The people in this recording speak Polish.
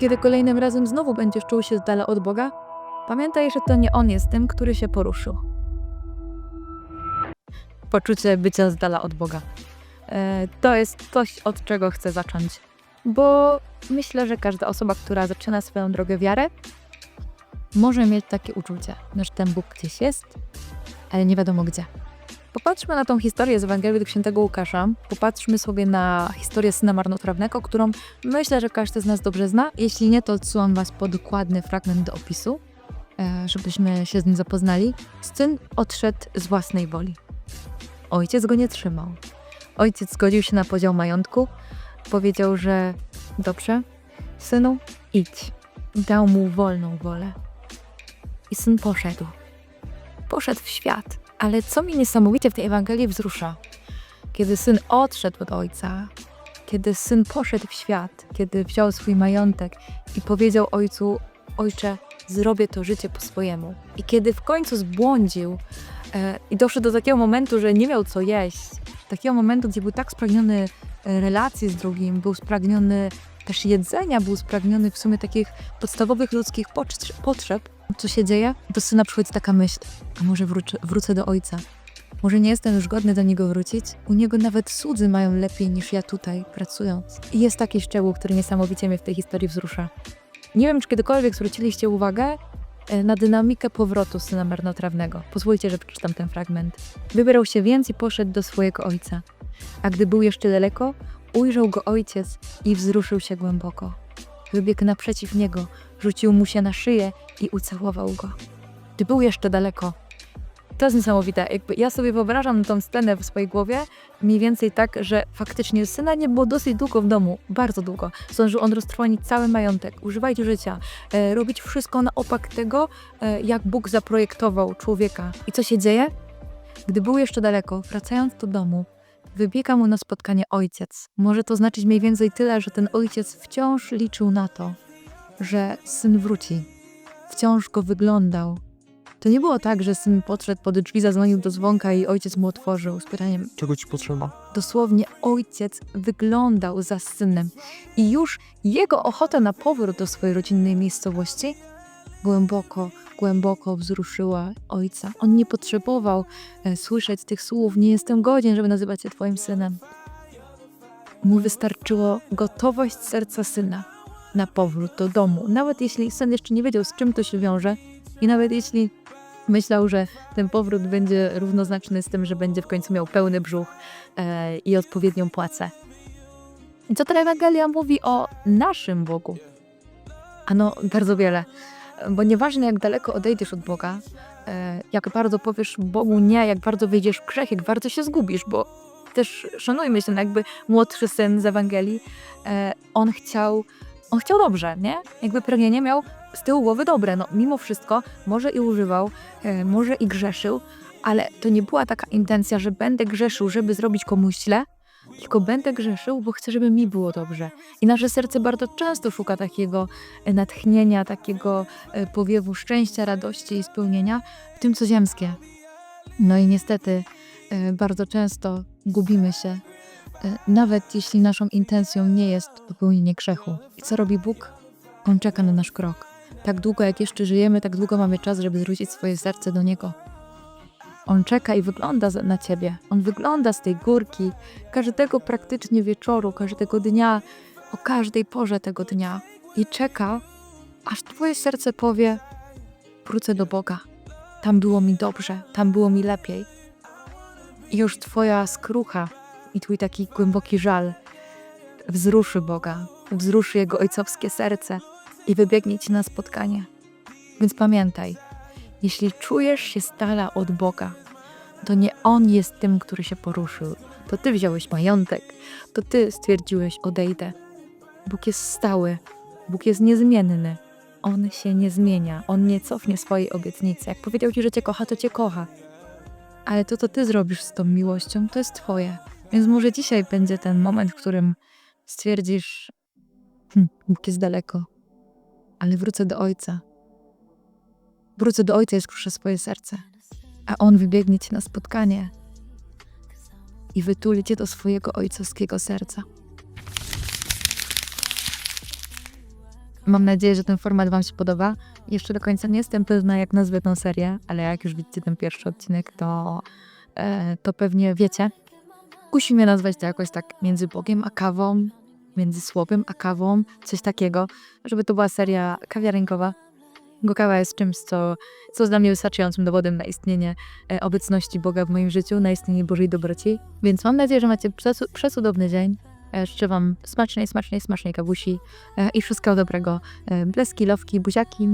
Kiedy kolejnym razem znowu będziesz czuł się z dala od Boga, pamiętaj, że to nie On jest tym, który się poruszył. Poczucie bycia z dala od Boga. E, To jest coś, od czego chcę zacząć. Bo myślę, że każda osoba, która zaczyna swoją drogę wiarę, może mieć takie uczucie, że ten Bóg gdzieś jest, ale nie wiadomo gdzie. Popatrzmy na tą historię z Ewangelii według świętego Łukasza. Popatrzmy sobie na historię syna marnotrawnego, którą myślę, że każdy z nas dobrze zna. Jeśli nie, to odsyłam Was po dokładny fragment do opisu, e, żebyśmy się z nim zapoznali. Syn odszedł z własnej woli. Ojciec go nie trzymał. Ojciec zgodził się na podział majątku. Powiedział, że dobrze, synu, idź. Dał mu wolną wolę. I syn poszedł. Poszedł w świat. Ale co mnie niesamowicie w tej Ewangelii wzrusza, kiedy syn odszedł od ojca, kiedy syn poszedł w świat, kiedy wziął swój majątek i powiedział ojcu: Ojcze, zrobię to życie po swojemu. I kiedy w końcu zbłądził e, i doszedł do takiego momentu, że nie miał co jeść, takiego momentu, gdzie był tak spragniony e, relacji z drugim, był spragniony też jedzenia, był spragniony w sumie takich podstawowych ludzkich potrze- potrzeb, co się dzieje? Do syna przychodzi taka myśl, a może wrócę, wrócę do ojca. Może nie jestem już godny do niego wrócić? U niego nawet cudzy mają lepiej niż ja tutaj, pracując. I jest taki szczegół, który niesamowicie mnie w tej historii wzrusza. Nie wiem, czy kiedykolwiek zwróciliście uwagę e, na dynamikę powrotu syna marnotrawnego. Pozwólcie, że przeczytam ten fragment. Wybierał się więc i poszedł do swojego ojca. A gdy był jeszcze daleko, ujrzał go ojciec i wzruszył się głęboko. Wybiegł naprzeciw niego, rzucił mu się na szyję i ucałował go. Gdy był jeszcze daleko. To jest niesamowite. Jakby ja sobie wyobrażam tą scenę w swojej głowie mniej więcej tak, że faktycznie syna nie było dosyć długo w domu, bardzo długo. Zdążył on roztrwonić cały majątek, używać życia, e, robić wszystko na opak tego, e, jak Bóg zaprojektował człowieka. I co się dzieje? Gdy był jeszcze daleko, wracając do domu, wybiega mu na spotkanie ojciec. Może to znaczyć mniej więcej tyle, że ten ojciec wciąż liczył na to, że syn wróci. Wciąż go wyglądał. To nie było tak, że syn podszedł pod drzwi, zadzwonił do dzwonka i ojciec mu otworzył z pytaniem. Czego ci potrzeba? Dosłownie ojciec wyglądał za synem i już jego ochota na powrót do swojej rodzinnej miejscowości głęboko, głęboko wzruszyła ojca. On nie potrzebował e, słyszeć tych słów: Nie jestem godzien, żeby nazywać się Twoim synem. Mu wystarczyło gotowość serca syna na powrót do domu. Nawet jeśli syn jeszcze nie wiedział, z czym to się wiąże, i nawet jeśli myślał, że ten powrót będzie równoznaczny z tym, że będzie w końcu miał pełny brzuch e, i odpowiednią płacę. I co ta Ewangelia mówi o naszym Bogu? Ano, bardzo wiele. Bo nieważne, jak daleko odejdziesz od Boga, e, jak bardzo powiesz Bogu nie, jak bardzo wyjdziesz w grzech, jak bardzo się zgubisz, bo też szanujmy się, jakby młodszy syn z Ewangelii, e, on chciał, on chciał dobrze, nie? Jakby pragnienie miał z tyłu głowy dobre. No, mimo wszystko, może i używał, e, może i grzeszył, ale to nie była taka intencja, że będę grzeszył, żeby zrobić komuś źle, tylko będę grzeszył, bo chcę, żeby mi było dobrze. I nasze serce bardzo często szuka takiego e, natchnienia, takiego e, powiewu szczęścia, radości i spełnienia w tym, co ziemskie. No i niestety e, bardzo często gubimy się, nawet jeśli naszą intencją nie jest popełnienie grzechu. I co robi Bóg? On czeka na nasz krok. Tak długo, jak jeszcze żyjemy, tak długo mamy czas, żeby zwrócić swoje serce do Niego. On czeka i wygląda na ciebie. On wygląda z tej górki każdego praktycznie wieczoru, każdego dnia, o każdej porze tego dnia i czeka, aż twoje serce powie: Wrócę do Boga. Tam było mi dobrze, tam było mi lepiej. I już twoja skrucha i twój taki głęboki żal wzruszy Boga, wzruszy jego ojcowskie serce i wybiegnie ci na spotkanie. Więc pamiętaj, jeśli czujesz się z dala od Boga, to nie On jest tym, który się poruszył. To Ty wziąłeś majątek, to Ty stwierdziłeś odejdę. Bóg jest stały, Bóg jest niezmienny. On się nie zmienia, On nie cofnie swojej obietnicy. Jak powiedział Ci, że Cię kocha, to Cię kocha. Ale to, co Ty zrobisz z tą miłością, to jest Twoje. Więc może dzisiaj będzie ten moment, w którym stwierdzisz, hm, Bóg jest daleko, ale wrócę do Ojca. Wrócę do Ojca i skruszę swoje serce, a On wybiegnie Ci na spotkanie i wytuli Cię do swojego ojcowskiego serca. Mam nadzieję, że ten format Wam się podoba. Jeszcze do końca nie jestem pewna, jak nazwę tę serię, ale jak już widzicie ten pierwszy odcinek, to, e, to pewnie wiecie. Musimy nazwać to jakoś tak między Bogiem a kawą, między słowem a kawą, coś takiego, żeby to była seria kawiarenkowa. Bo kawa jest czymś, co, co jest dla mnie wystarczającym dowodem na istnienie e, obecności Boga w moim życiu, na istnienie Bożej dobroci. Więc mam nadzieję, że macie przecu- przecudowny dzień. E, Życzę Wam smacznej, smacznej, smacznej kawusi e, i wszystkiego dobrego. Bleski, lowki, buziaki.